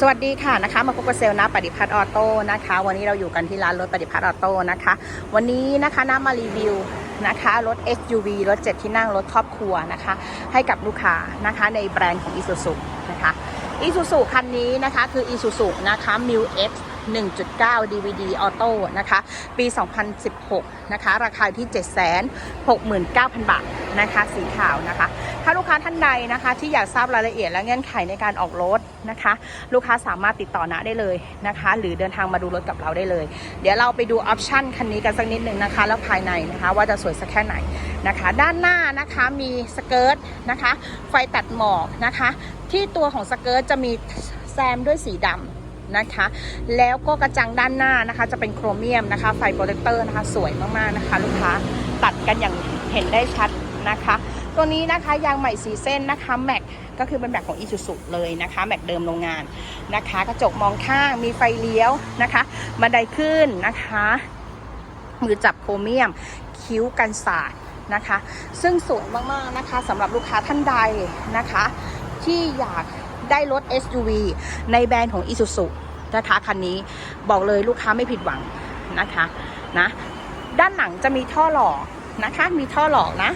สวัสดีค่ะนะคะมาพบกับเซลล์นะปฏิพัฒน์ออโต้นะคะ วันนี้เราอยู่กันที่ร้านรถปฏิพัฒน์ออโต้นะคะ วันนี้นะคะน้ามารีวิวนะคะรถ SUV รถ 7 ที่นั่งรถครอบครัวนะคะ ให้กับลูกค้านะคะในแบรนด์ของ Isuzu นะคะ Isuzu คันนี้นะคะคือ Isuzu นะคะ m i l X 1.9 DVD Auto นะคะ ปี 2016 นะคะ ราคาที่ 769,000 บาทนะคะ สีขาวนะคะ ถ้าลูกค้าท่านใดนะคะ ที่อยากทราบรายละเอียดและเงื่อนไขในการออกรถนะคะ ลูกค้าสามารถติดต่อณได้เลยนะคะ หรือเดินทางมาดูรถกับเราได้เลย เดี๋ยวเราไปดูออปชันคันนี้กันสักนิดหนึ่งนะคะ แล้วภายในนะคะ ว่าจะสวยสักแค่ไหนนะคะ ด้านหน้านะคะมีสเกิร์ตนะคะ ไฟตัดหมอกนะคะ ที่ตัวของสเกิร์ตจะมีแซมด้วยสีดำ นะคะ แล้วก็กระจังด้านหน้านะคะ จะเป็นโครเมียมนะคะ ไฟโปรเจคเตอร์นะคะ สวยมากๆนะคะ ลูกค้าตัดกันอย่างเห็นได้ชัดนะคะ ตัวนี้นะคะยางใหม่สีเส้นนะคะแม็กก็คือเป็นแบบของ i s u z u เลยนะคะแม็กเดิมโรงงานนะคะ กระจกมองข้างมีไฟเลี้ยวนะคะบันไดขึ้นนะคะ มือจับโครเมียม คิ้วกันสาดนะคะ ซึ่งสวยมากๆนะคะสำหรับลูกค้าท่านใดนะคะ ที่อยาก ได้รถ SUV ในแบรนด์ของ Isuzu นะคะคันนี้บอกเลยลูกค้าไม่ผิดหวังนะคะนะด้านหลังจะมีท่อหล่อนะคะมีท่อหล่อนะ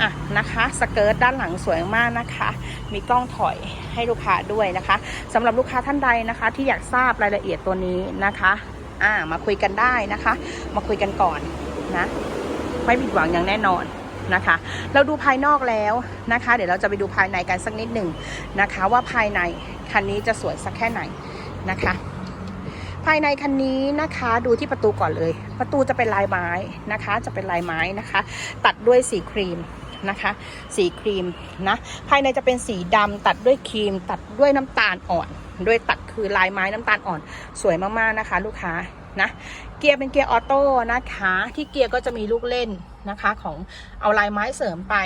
อะนะคะสเกิร์ตด้านหลังสวยมากนะคะ มีกล้องถอยให้ลูกค้าด้วยนะคะสำหรับลูกค้าท่านใดนะคะ ที่อยากทราบรายละเอียดตัวนี้นะคะอ่ามาคุยกันได้นะคะ มาคุยกันก่อนนะไม่ผิดหวังอย่างแน่นอน นะคะ เราดูภายนอกแล้วนะคะ เดี๋ยวเราจะไปดูภายในกันสักนิดหนึ่งนะคะ ว่าภายในคันนี้จะสวยสักแค่ไหนนะคะ ภายในคันนี้นะคะดูที่ประตูก่อนเลย ประตูจะเป็นลายไม้นะคะ จะเป็นลายไม้นะคะ ตัดด้วยสีครีมนะคะสีครีมนะภายในจะเป็นสีดำตัดด้วยครีม ตัดด้วยน้ำตาลอ่อน ด้วยตัดคือลายไม้น้ำตาลอ่อน สวยมากๆนะคะ ลูกค้า นะ เกียร์เป็นเกียร์ออโต้นะคะ ที่เกียร์ก็จะมีลูกเล่นนะคะของเอาลายไม้เสริมไป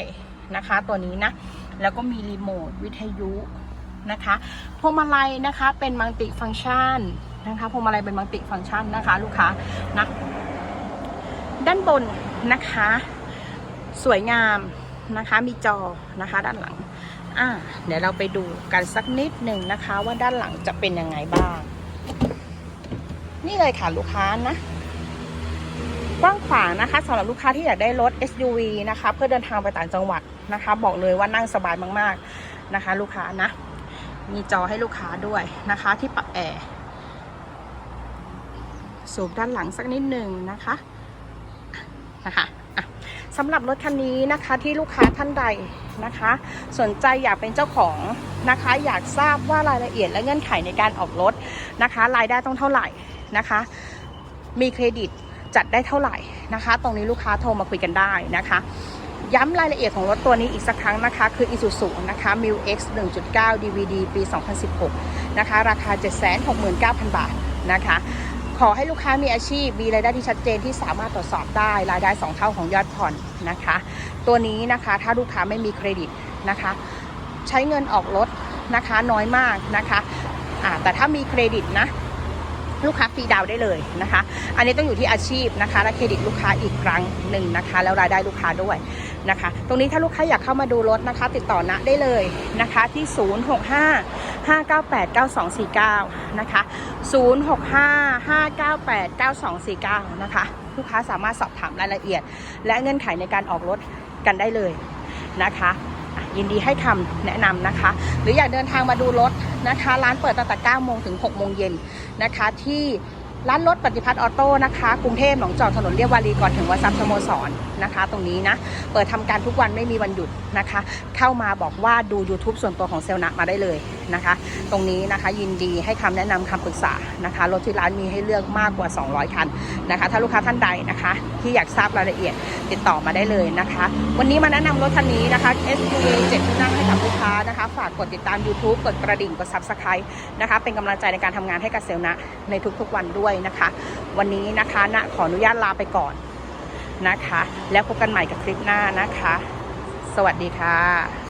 นะคะตัวนี้นะ แล้วก็มีรีโมทวิทยุนะคะพวงมาลัยนะคะเป็นมัลติฟังก์ชันนะคะพวงมาลัยเป็นมัลติฟังก์ชันนะคะ ลูกค้านะด้านบนนะคะ สวยงามนะคะมีจอนะคะด้านหลังอ่าเดี๋ยวเราไปดูกันสักนิดหนึ่งนะคะว่าด้านหลังจะเป็นยังไงบ้าง นี่เลยค่ะลูกค้านะ กว้างขวางนะคะสำหรับลูกค้าที่อยากได้รถ SUV นะคะ เพื่อเดินทางไปต่างจังหวัดนะคะ บอกเลยว่านั่งสบายมากๆนะคะ ลูกค้านะ มีจอให้ลูกค้าด้วยนะคะ ที่ปรับแอร์สูบด้านหลังสักนิดหนึ่งนะคะนะคะอะสำหรับรถคันนี้นะคะที่ลูกค้าท่านใดนะคะ สนใจอยากเป็นเจ้าของนะคะ อยากทราบว่ารายละเอียดและเงื่อนไขในการออกรถนะคะ รายได้ต้องเท่าไหร่ นะคะ มีเครดิตจัดได้เท่าไหร่นะคะ ตรงนี้ลูกค้าโทรมาคุยกันได้นะคะ ย้ำรายละเอียดของรถตัวนี้อีกสักครั้งนะคะ คือ Isuzu นะคะ m i l X 1.9 DVD ปี 2016 นะคะ ราคา 769,000 บาทนะคะขอให้ลูกค้ามีอาชีพ มีรายได้ที่ชัดเจนที่สามารถตรวจสอบได้ รายได้ 2 เท่าของยอดผ่อนนะคะ ตัวนี้นะคะถ้าลูกค้าไม่มีเครดิตนะคะ ใช้เงินออกรถนะคะน้อยมากนะคะแต่ถ้ามีเครดิตนะ ลูกค้าฟรีดาวได้เลยนะคะ อันนี้ต้องอยู่ที่อาชีพนะคะและเครดิตลูกค้าอีกครั้งหนึ่งนะคะ แล้วรายได้ลูกค้าด้วยนะคะ ตรงนี้ถ้าลูกค้าอยากเข้ามาดูรถนะคะ ติดต่อณได้เลยนะคะที่ 065 598 9249 นะคะ 065 598 9249 นะคะ ลูกค้าสามารถสอบถามรายละเอียด และเงื่อนไขในการออกรถกันได้เลยนะคะ ยินดีให้คำแนะนำนะคะ หรืออยากเดินทางมาดูรถนะคะ ร้านเปิดตั้งแต่9โมงถึง6โมงเย็นนะคะ ที่ร้านรถปฏิพัฒน์ออโต้นะคะ กรุงเทพหนองจอกถนนเรียบวารีก่อนถึงวัดซับสโมสรนะคะ ตรงนี้นะ เปิดทำการทุกวันไม่มีวันหยุดนะคะ เข้ามาบอกว่าดู YouTube ส่วนตัวของเซลนะมาได้เลย นะคะ ตรงนี้นะคะยินดีให้คำแนะนำคำปรึกษานะคะรถที่ร้านมีให้เลือกมากกว่า 200 คันนะคะ ถ้าลูกค้าท่านใดนะคะ ที่อยากทราบรายละเอียดติดต่อมาได้เลยนะคะ วันนี้มาแนะนำรถคันนี้นะคะ SUV 7ที่นั่งให้กับลูกค้านะคะ ฝากกดติดตาม YouTube กดกระดิ่งกด Subscribe นะคะ เป็นกำลังใจในการทำงานให้กับเซลล์นะในทุกๆวันด้วยนะคะ วันนี้นะคะณขออนุญาตลาไปก่อนนะคะ แล้วพบกันใหม่กับคลิปหน้านะคะ สวัสดีค่ะ